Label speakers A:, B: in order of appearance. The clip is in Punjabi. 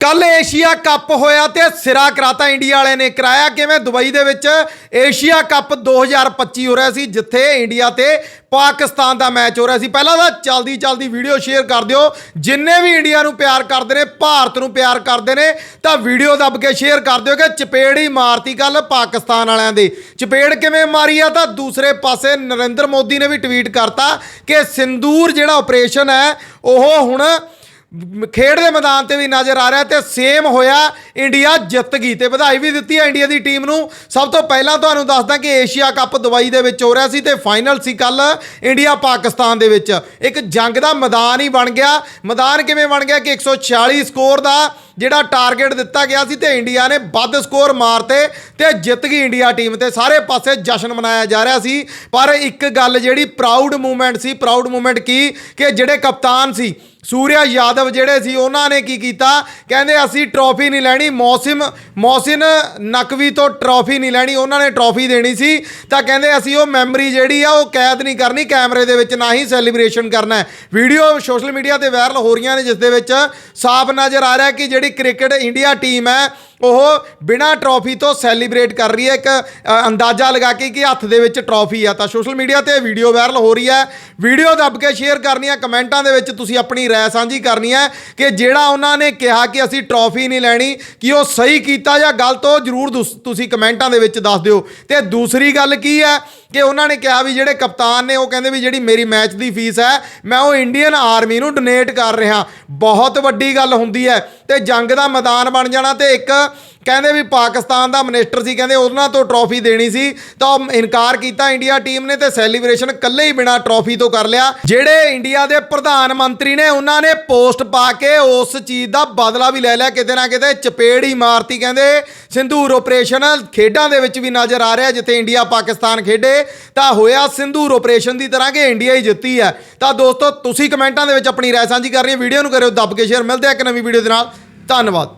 A: ਕੱਲ ਏਸ਼ੀਆ ਕੱਪ ਹੋਇਆ ਤੇ ਸਿਰਾ ਕਰਾਤਾ ਇੰਡੀਆ ਵਾਲਿਆਂ ਨੇ। ਕਰਾਇਆ ਕਿਵੇਂ? ਦੁਬਈ ਦੇ ਵਿੱਚ ਏਸ਼ੀਆ ਕੱਪ 2025 ਹੋ ਰਿਹਾ ਸੀ, ਜਿੱਥੇ ਇੰਡੀਆ ਤੇ ਪਾਕਿਸਤਾਨ ਦਾ ਮੈਚ ਹੋ ਰਿਹਾ ਸੀ। ਪਹਿਲਾਂ ਤਾਂ ਚਲਦੀ ਚਲਦੀ ਵੀਡੀਓ ਸ਼ੇਅਰ ਕਰ ਦਿਓ। ਜਿੰਨੇ ਵੀ ਇੰਡੀਆ ਨੂੰ ਪਿਆਰ ਕਰਦੇ ਨੇ, ਭਾਰਤ ਨੂੰ ਪਿਆਰ ਕਰਦੇ ਨੇ, ਤਾਂ ਵੀਡੀਓ ਦੱਬ ਕੇ ਸ਼ੇਅਰ ਕਰ ਦਿਓ ਕਿ ਚਪੇੜ ਹੀ ਮਾਰਤੀ ਕੱਲ ਪਾਕਿਸਤਾਨ ਵਾਲਿਆਂ ਦੇ। ਚਪੇੜ ਕਿਵੇਂ ਮਾਰੀ ਆ? ਤਾਂ ਦੂਸਰੇ ਪਾਸੇ ਨਰਿੰਦਰ ਮੋਦੀ ਨੇ ਵੀ ਟਵੀਟ ਕਰਤਾ ਕਿ ਸਿੰਦੂਰ ਜਿਹੜਾ ਆਪਰੇਸ਼ਨ ਹੈ, ਉਹ ਹੁਣ ਖੇਡ ਦੇ ਮੈਦਾਨ ਤੇ ਵੀ ਨਜ਼ਰ ਆ ਰਿਹਾ ਤੇ ਸੇਮ ਹੋਇਆ ਇੰਡੀਆ ਜਿੱਤ ਗਈ ਤੇ ਵਧਾਈ ਵੀ ਦਿੱਤੀ ਹੈ ਇੰਡੀਆ ਦੀ ਟੀਮ ਨੂੰ। ਸਭ ਤੋਂ ਪਹਿਲਾਂ ਤੁਹਾਨੂੰ ਦੱਸਦਾ ਕਿ ਏਸ਼ੀਆ ਕੱਪ ਦੁਬਈ ਦੇ ਵਿੱਚ ਹੋ ਰਿਹਾ ਸੀ ਤੇ ਫਾਈਨਲ ਸੀ ਕੱਲ ਇੰਡੀਆ ਪਾਕਿਸਤਾਨ ਦੇ ਵਿੱਚ। ਇੱਕ ਜੰਗ ਦਾ ਮੈਦਾਨ ਹੀ ਬਣ ਗਿਆ। ਮੈਦਾਨ ਕਿਵੇਂ ਬਣ ਗਿਆ ਕਿ 146 ਸਕੋਰ ਦਾ ਜਿਹੜਾ ਟਾਰਗੇਟ ਦਿੱਤਾ ਗਿਆ ਸੀ ਤੇ ਇੰਡੀਆ ਨੇ ਵੱਧ ਸਕੋਰ ਮਾਰਤੇ ਤੇ ਜਿੱਤ ਗਈ ਇੰਡੀਆ ਟੀਮ ਤੇ। ਸਾਰੇ ਪਾਸੇ ਜਸ਼ਨ ਮਨਾਇਆ ਜਾ ਰਿਹਾ ਸੀ। ਪਰ ਇੱਕ ਗੱਲ ਜਿਹੜੀ ਪ੍ਰਾਊਡ ਮੂਮੈਂਟ ਸੀ ਪ੍ਰਾਊਡ ਮੂਮੈਂਟ ਕੀ? ਕਿ ਜਿਹੜੇ ਕਪਤਾਨ ਸੀ ਸੂਰਿਆ ਯਾਦਵ ਜਿਹੜੇ ਸੀ, ਉਹਨਾਂ ਨੇ ਕੀ ਕੀਤਾ? ਕਹਿੰਦੇ ਅਸੀਂ ਟਰੋਫੀ ਨਹੀਂ ਲੈਣੀ, ਮੌਸਮ ਮੌਸਿਨ ਨਕਵੀ ਤੋਂ ਟਰੋਫੀ ਨਹੀਂ ਲੈਣੀ, ਉਹਨਾਂ ਨੇ ਟਰੋਫੀ ਦੇਣੀ ਸੀ। ਤਾਂ ਕਹਿੰਦੇ ਅਸੀਂ ਉਹ ਮੈਮਰੀ ਜਿਹੜੀ ਆ, ਉਹ ਕੈਦ ਨਹੀਂ ਕਰਨੀ, ਕੈਮਰੇ ਦੇ ਵਿੱਚ ਨਾ ਹੀ ਸੈਲੀਬ੍ਰੇਸ਼ਨ ਕਰਨਾ ਵੀਡੀਓ ਸੋਸ਼ਲ ਮੀਡੀਆ ਤੇ ਵਾਇਰਲ ਹੋ ਰਹੀਆਂ ਨੇ, ਜਿਸ ਦੇ ਵਿੱਚ ਸਾਫ਼ ਨਜ਼ਰ ਆ ਰਿਹਾ ਕਿ ਜਿਹੜੀ ਕ੍ਰਿਕਟ ਇੰਡੀਆ ਟੀਮ ਹੈ, ਉਹ ਬਿਨਾ ਟਰੋਫੀ ਤੋਂ ਸੈਲੀਬ੍ਰੇਟ ਕਰ ਰਹੀ ਹੈ, ਇੱਕ ਅੰਦਾਜ਼ਾ ਲਗਾ ਕੇ ਕਿ ਹੱਥ ਦੇ ਵਿੱਚ ਟਰੋਫੀ ਆ। ਤਾਂ ਸੋਸ਼ਲ ਮੀਡੀਆ ਤੇ ਵੀਡੀਓ ਵਾਇਰਲ ਹੋ ਰਹੀ ਹੈ। ਵੀਡੀਓ ਦੱਬ ਕੇ ਸ਼ੇਅਰ ਕਰਨੀ ਆ ਕਮੈਂਟਾਂ ਦੇ ਵਿੱਚ ਤੁਸੀਂ ਆਪਣੀ ਰਾਏ ਸਾਂਝੀ ਕਰਨੀ ਹੈ ਕਿ ਜਿਹੜਾ ਉਹਨਾਂ ਨੇ ਕਿਹਾ ਕਿ ਅਸੀਂ ਟਰੋਫੀ ਨਹੀਂ ਲੈਣੀ, ਕਿ ਉਹ ਸਹੀ ਕੀਤਾ ਜਾਂ ਗਲਤ, ਉਹ ਜਰੂਰ ਤੁਸੀਂ ਕਮੈਂਟਾਂ ਦੇ ਵਿੱਚ ਦੱਸ ਦਿਓ। ਤੇ ਦੂਸਰੀ ਗੱਲ ਕੀ ਹੈ ਕਿ ਉਹਨਾਂ ਨੇ ਕਿਹਾ ਵੀ ਜਿਹੜੇ ਕਪਤਾਨ ਨੇ, ਉਹ ਕਹਿੰਦੇ ਵੀ ਜਿਹੜੀ ਮੇਰੀ ਮੈਚ ਦੀ ਫੀਸ ਹੈ, ਮੈਂ ਉਹ ਇੰਡੀਅਨ ਆਰਮੀ ਨੂੰ ਡੋਨੇਟ ਕਰ ਰਿਹਾ। ਬਹੁਤ ਵੱਡੀ ਗੱਲ ਹੁੰਦੀ ਹੈ ਤੇ ਜੰਗ ਦਾ ਮੈਦਾਨ ਬਣ ਜਾਣਾ ਤੇ ਇੱਕ ਕਹਿੰਦੇ ਵੀ ਪਾਕਿਸਤਾਨ ਦਾ ਮਿਨਿਸਟਰ ਸੀ, ਕਹਿੰਦੇ ਉਹਨਾਂ ਤੋਂ ਟਰੋਫੀ ਦੇਣੀ ਸੀ, ਤਾਂ ਉਹ ਇਨਕਾਰ ਕੀਤਾ ਇੰਡੀਆ ਟੀਮ ਨੇ ਤੇ ਸੈਲੀਬ੍ਰੇਸ਼ਨ ਇਕੱਲੇ ਹੀ ਬਿਨਾ ਟਰੋਫੀ ਤੋਂ ਕਰ ਲਿਆ। ਜਿਹੜੇ ਇੰਡੀਆ ਦੇ ਪ੍ਰਧਾਨ ਮੰਤਰੀ ਨੇ, ਉਹਨਾਂ ਨੇ ਪੋਸਟ ਪਾ ਕੇ ਉਸ ਚੀਜ਼ ਦਾ ਬਦਲਾ ਵੀ ਲੈ ਲਿਆ, ਕਿਤੇ ਨਾ ਕਿਤੇ ਚਪੇੜ ਹੀ ਮਾਰਤੀ, ਕਹਿੰਦੇ ਸਿੰਧੂਰ ਆਪਰੇਸ਼ਨ ਖੇਡਾਂ ਦੇ ਵਿੱਚ ਵੀ ਨਜ਼ਰ ਆ ਰਿਹਾ, ਜਿੱਥੇ ਇੰਡੀਆ ਪਾਕਿਸਤਾਨ ਖੇਡੇ, ਤਾਂ ਹੋਇਆ ਸਿੰਧੂਰ ਆਪਰੇਸ਼ਨ ਦੀ ਤਰ੍ਹਾਂ ਕਿ ਇੰਡੀਆ ਹੀ ਜਿੱਤੀ ਹੈ। ਤਾਂ ਦੋਸਤੋ, ਤੁਸੀਂ ਕਮੈਂਟਾਂ ਦੇ ਵਿੱਚ ਆਪਣੀ ਰਾਏ ਸਾਂਝੀ ਕਰ ਰਹੀ ਹੈ, ਵੀਡੀਓ ਨੂੰ ਕਰਿਓ, ਦੱਬ ਕੇ ਸ਼ੇਅਰ ਮਿਲਦੇ ਆ ਇੱਕ ਨਵੀਂ ਵੀਡੀਓ ਦੇ ਨਾਲ। ਧੰਨਵਾਦ।